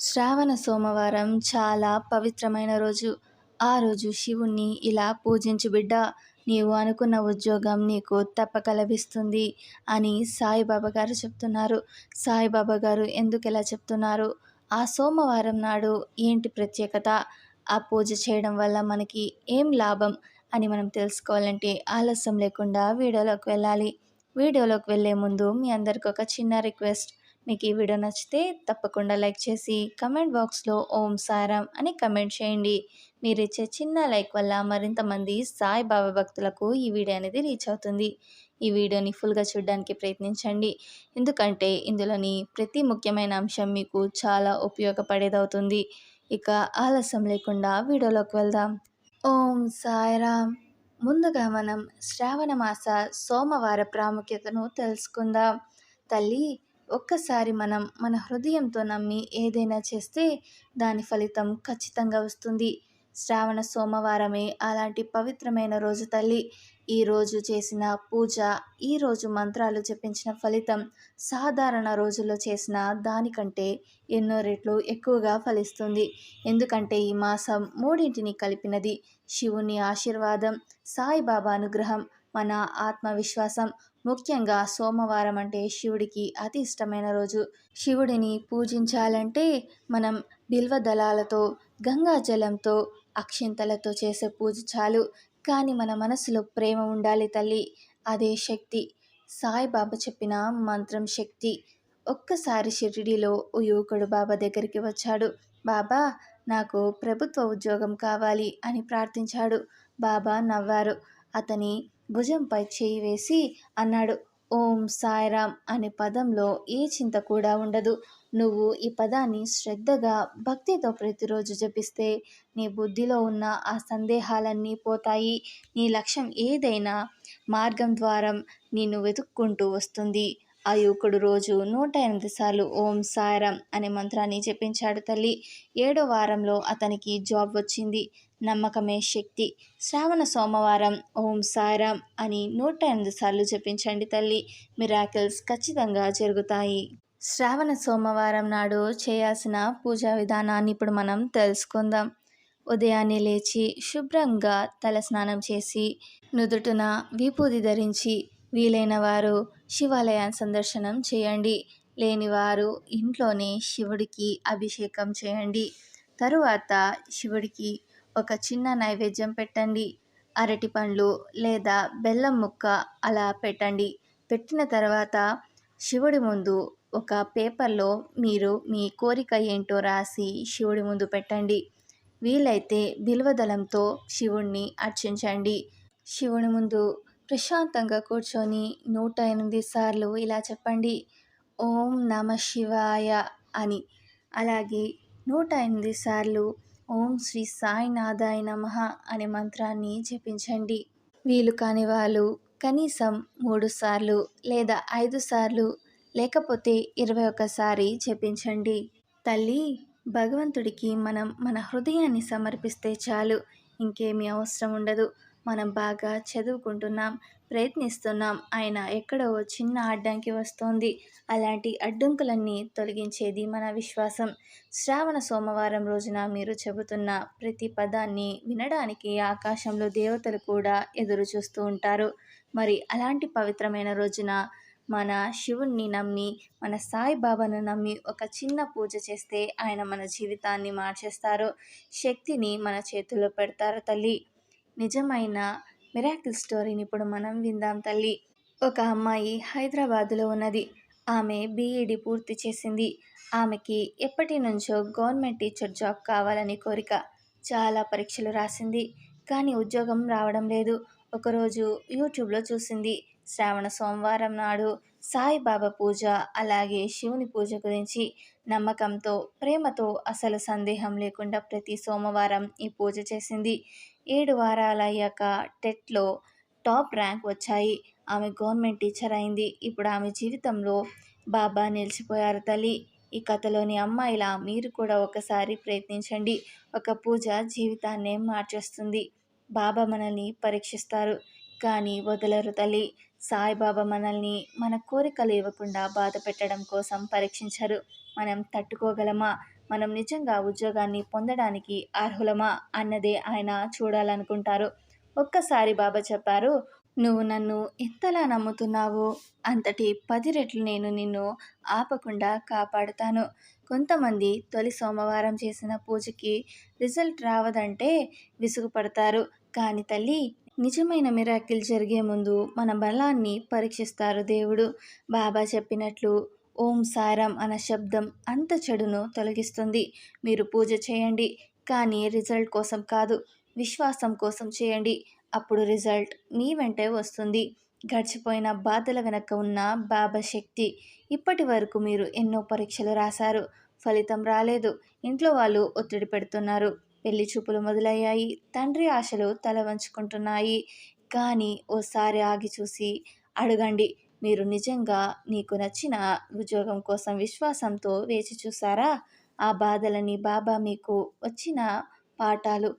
శ్రావణ సోమవారం చాలా పవిత్రమైన రోజు. ఆ రోజు శివుణ్ణి ఇలా పూజించు బిడ్డ నీవు అనుకున్న ఉద్యోగం నీకు తప్పక లభిస్తుంది అని సాయిబాబా గారు చెప్తున్నారు. సాయిబాబా గారు ఎందుకు ఎలా చెప్తున్నారు? ఆ సోమవారం నాడు ఏంటి ప్రత్యేకత? ఆ పూజ చేయడం వల్ల మనకి ఏం లాభం అని మనం తెలుసుకోవాలంటే ఆలస్యం లేకుండా వీడియోలోకి వెళ్ళాలి. వీడియోలోకి వెళ్ళే ముందు మీ అందరికి ఒక చిన్న రిక్వెస్ట్. మీకు ఈ వీడియో నచ్చితే తప్పకుండా లైక్ చేసి కమెంట్ బాక్స్లో ఓం సారం అని కమెంట్ చేయండి. మీరు ఇచ్చే చిన్న లైక్ వల్ల మరింత మంది సాయి బాబా భక్తులకు ఈ వీడియో అనేది రీచ్ అవుతుంది. ఈ వీడియోని ఫుల్గా చూడడానికి ప్రయత్నించండి. ఎందుకంటే ఇందులోని ప్రతి ముఖ్యమైన అంశం మీకు చాలా ఉపయోగపడేదవుతుంది. ఇక ఆలస్యం లేకుండా వీడియోలోకి వెళ్దాం. ఓం సాయిరామ్ ముందుగా మనం శ్రావణ మాస సోమవార ప్రాముఖ్యతను తెలుసుకుందాం. తల్లి ఒక్కసారి మనం మన హృదయంతో నమ్మి ఏదైనా చేస్తే దాని ఫలితం ఖచ్చితంగా వస్తుంది. శ్రావణ సోమవారమే అలాంటి పవిత్రమైన రోజు తల్లి. ఈరోజు చేసిన పూజ ఈరోజు మంత్రాలు చెప్పించిన ఫలితం సాధారణ రోజుల్లో చేసిన దానికంటే ఎన్నో రెట్లు ఎక్కువగా ఫలిస్తుంది. ఎందుకంటే ఈ మాసం మూడింటిని కలిపినది శివుని ఆశీర్వాదం సాయిబాబా అనుగ్రహం మన ఆత్మవిశ్వాసం ముఖ్యంగా సోమవారం అంటే శివుడికి అతి ఇష్టమైన రోజు. శివుడిని పూజించాలంటే మనం బిల్వ దళాలతో గంగా జలంతో అక్షింతలతో చేసే పూజ చాలు. కానీ మన మనసులో ప్రేమ ఉండాలి తల్లి. అదే శక్తి. సాయిబాబా చెప్పిన మంత్రం శక్తి. ఒక్కసారి షిరిడిలో ఓ యువకుడు బాబా దగ్గరికి వచ్చాడు. బాబా నాకు ప్రభుత్వ ఉద్యోగం కావాలి అని ప్రార్థించాడు. బాబా నవ్వారు. అతని భుజంపై చేయి వేసి అన్నాడు. ఓం సాయిరామ్ అనే పదంలో ఏ చింత కూడా ఉండదు. నువ్వు ఈ పదాన్ని శ్రద్ధగా భక్తితో ప్రతిరోజు జపిస్తే నీ బుద్ధిలో ఉన్న ఆ సందేహాలన్నీ పోతాయి. నీ లక్ష్యం ఏదైనా మార్గం ద్వారా నిన్ను వెతుక్కుంటూ వస్తుంది. ఆ యువకుడు రోజు నూట ఎనిమిది సార్లు ఓం సాయిరామ్ అనే మంత్రాన్ని జపించాడు తల్లి. ఏడో వారంలో అతనికి జాబ్ వచ్చింది. నమ్మకమే శక్తి. శ్రావణ సోమవారం ఓం సారాం అని నూట ఎనిమిది సార్లు జపించండి తల్లి. మిరాకిల్స్ ఖచ్చితంగా జరుగుతాయి. శ్రావణ సోమవారం నాడు చేయాల్సిన పూజా విధానాన్ని ఇప్పుడు మనం తెలుసుకుందాం. ఉదయాన్నే లేచి శుభ్రంగా తలస్నానం చేసి నుదుటున విభూది ధరించి వీలైన వారు శివాలయాన్ని సందర్శనం చేయండి. లేనివారు ఇంట్లోనే శివుడికి అభిషేకం చేయండి. తరువాత శివుడికి ఒక చిన్న నైవేద్యం పెట్టండి. అరటి పండ్లు లేదా బెల్లం ముక్క అలా పెట్టండి. పెట్టిన తర్వాత శివుడి ముందు ఒక పేపర్లో మీరు మీ కోరిక ఏంటో రాసి శివుడి ముందు పెట్టండి. వీలైతే బిల్వదళంతో శివుణ్ణి అర్చించండి. శివుని ముందు ప్రశాంతంగా కూర్చొని నూట ఎనిమిది సార్లు ఇలా చెప్పండి. ఓం నమ శివాయ అని. అలాగే నూట ఎనిమిది సార్లు ఓం శ్రీ సాయినాథాయ నమ అనే మంత్రాన్ని జపించండి. వీలు కాని వాళ్ళు కనీసం మూడు సార్లు లేదా ఐదు సార్లు లేకపోతే ఇరవై ఒక్కసారి జపించండి. తల్లి భగవంతుడికి మనం మన హృదయాన్ని సమర్పిస్తే చాలు. ఇంకేమీ అవసరం ఉండదు. మనం బాగా చదువుకుంటున్నాం ప్రయత్నిస్తున్నాం ఆయన ఎక్కడో చిన్న అడ్డంకి వస్తోంది. అలాంటి అడ్డంకులన్నీ తొలగించేది మన విశ్వాసం. శ్రావణ సోమవారం రోజున మీరు చెబుతున్న ప్రతి పదాన్ని వినడానికి ఆకాశంలో దేవతలు కూడా ఎదురు చూస్తూ ఉంటారు. మరి అలాంటి పవిత్రమైన రోజున మన శివుణ్ణి నమ్మి మన సాయిబాబాను నమ్మి ఒక చిన్న పూజ చేస్తే ఆయన మన జీవితాన్ని మార్చేస్తారు. శక్తిని మన చేతుల్లో పెడతారు తల్లి. నిజమైన మిరాకిల్ స్టోరీని ఇప్పుడు మనం విందాం తల్లి. ఒక అమ్మాయి హైదరాబాదులో ఉన్నది. ఆమె బీఈడి పూర్తి చేసింది. ఆమెకి ఎప్పటి నుంచో గవర్నమెంట్ టీచర్ జాబ్ కావాలని కోరిక. చాలా పరీక్షలు రాసింది. కానీ ఉద్యోగం రావడం లేదు. ఒకరోజు యూట్యూబ్లో చూసింది. శ్రావణ సోమవారం నాడు సాయిబాబా పూజ అలాగే శివుని పూజ గురించి నమ్మకంతో ప్రేమతో అసలు సందేహం లేకుండా ప్రతి సోమవారం ఈ పూజ చేసింది. ఏడు వారాలు అయ్యాక టెట్లో టాప్ ర్యాంక్ వచ్చాయి. ఆమె గవర్నమెంట్ టీచర్ అయింది. ఇప్పుడు ఆమె జీవితంలో బాబా నిలిచిపోయారు తల్లి. ఈ కథలోని అమ్మాయిలా మీరు కూడా ఒకసారి ప్రయత్నించండి. ఒక పూజ జీవితాన్నే మార్చేస్తుంది. బాబా మనల్ని పరీక్షిస్తారు. కానీ వదలరు తల్లి. సాయిబాబా మనల్ని మన కోరికలు ఇవ్వకుండా బాధ పెట్టడం కోసం పరీక్షించరు. మనం తట్టుకోగలమా? మనం నిజంగా ఉద్యోగాన్ని పొందడానికి అర్హులమా? అన్నదే ఆయన చూడాలనుకుంటారు. ఒక్కసారి బాబా చెప్పారు నువ్వు నన్ను ఎంతలా నమ్ముతున్నావో? అంతటి పది రెట్లు నేను నిన్ను ఆపకుండా కాపాడుతాను. కొంతమంది తొలి సోమవారం చేసిన పూజకి రిజల్ట్ రావదంటే విసుగుపడతారు. కానీ తల్లి నిజమైన మిరాకిల్ జరిగే ముందు మన బలాన్ని పరీక్షిస్తారు దేవుడు. బాబా చెప్పినట్లు ఓం సారం అన్న శబ్దం అంత చెడును తొలగిస్తుంది. మీరు పూజ చేయండి కానీ రిజల్ట్ కోసం కాదు. విశ్వాసం కోసం చేయండి. అప్పుడు రిజల్ట్ మీ వెంటే వస్తుంది. గడిచిపోయిన బాధల వెనక ఉన్న బాబా శక్తి ఇప్పటి వరకు మీరు ఎన్నో పరీక్షలు రాశారు. ఫలితం రాలేదు. ఇంట్లో వాళ్ళు ఒత్తిడి పెడుతున్నారు. పెళ్ళి చూపులు మొదలయ్యాయి. తండ్రి ఆశలు తల వంచుకుంటున్నాయి. కానీ ఓసారి ఆగి చూసి అడగండి మీరు నిజంగా నీకు నచ్చిన ఉద్యోగం కోసం విశ్వాసంతో వేచి చూసారా ఆ బాధలని బాబా మీకు వచ్చిన పాఠాలు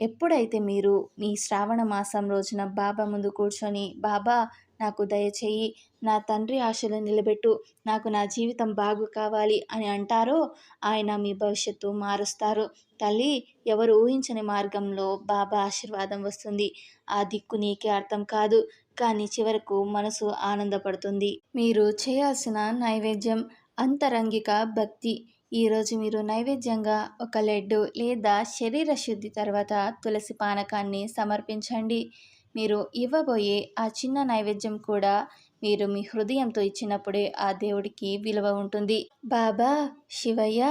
ఎప్పుడైతే మీరు మీ శ్రావణ మాసం రోజున బాబా ముందు కూర్చొని బాబా నాకు దయచేయి నా తండ్రి ఆశలు నిలబెట్టు నాకు నా జీవితం బాగు కావాలి అని అంటారో ఆయన మీ భవిష్యత్తు మారుస్తారు. తల్లి ఎవరు ఊహించని మార్గంలో బాబా ఆశీర్వాదం వస్తుంది. ఆ దిక్కు నీకే అర్థం కాదు కానీ చివరకు మనసు ఆనందపడుతుంది. మీరు చేయాల్సిన నైవేద్యం అంతరంగిక భక్తి. ఈరోజు మీరు నైవేద్యంగా ఒక లడ్డు లేదా శరీర శుద్ధి తర్వాత తులసి పానకాన్ని సమర్పించండి. మీరు ఇవ్వబోయే ఆ చిన్న నైవేద్యం కూడా మీరు మీ హృదయంతో ఇచ్చినప్పుడే ఆ దేవుడికి విలువ ఉంటుంది. బాబా శివయ్య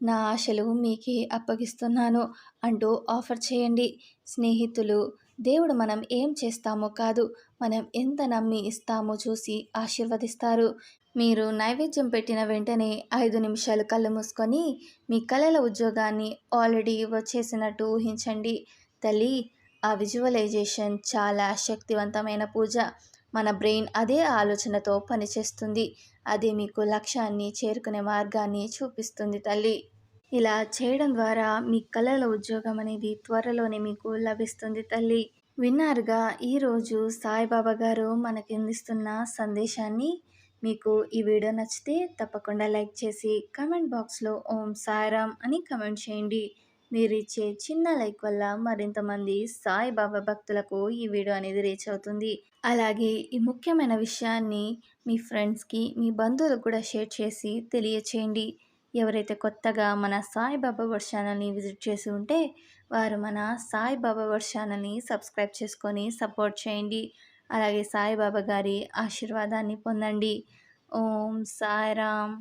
నా ఆశలు మీకే అప్పగిస్తున్నాను అంటూ ఆఫర్ చేయండి. స్నేహితులు దేవుడు మనం ఏం చేస్తామో కాదు మనం ఎంత నమ్మి ఇస్తామో చూసి ఆశీర్వదిస్తారు. మీరు నైవేద్యం పెట్టిన వెంటనే ఐదు నిమిషాలు కళ్ళు మూసుకొని మీ కళల ఉద్యోగాన్ని ఆల్రెడీ వచ్చేసినట్టు ఊహించండి. తల్లి ఆ విజువలైజేషన్ చాలా శక్తివంతమైన పూజ. మన బ్రెయిన్ అదే ఆలోచనతో పనిచేస్తుంది. అది మీకు లక్ష్యాన్ని చేరుకునే మార్గాన్ని చూపిస్తుంది తల్లి. ఇలా చేయడం ద్వారా మీ కళల ఉద్యోగం అనేది త్వరలోనే మీకు లభిస్తుంది తల్లి. విన్నారుగా ఈరోజు సాయిబాబా గారు మనకి అందిస్తున్న సందేశాన్ని మీకు ఈ వీడియో నచ్చితే తప్పకుండా లైక్ చేసి కమెంట్ బాక్స్లో ఓం సాయిరామ్ అని కమెంట్ చేయండి. మీరు ఇచ్చే చిన్న లైక్ వల్ల మరింతమంది సాయిబాబా భక్తులకు ఈ వీడియో అనేది రీచ్ అవుతుంది. అలాగే ఈ ముఖ్యమైన విషయాన్ని మీ ఫ్రెండ్స్కి మీ బంధువులకు కూడా షేర్ చేసి తెలియచేయండి. ఎవరైతే కొత్తగా మన సాయిబాబా వర్డ్ ఛానల్ని విజిట్ చేసి ఉంటే వారు మన సాయిబాబా వర్డ్ ఛానల్ని సబ్స్క్రైబ్ చేసుకొని సపోర్ట్ చేయండి. అలాగే సాయిబాబా గారి ఆశీర్వాదాన్ని పొందండి. ఓం సాయిరామ్.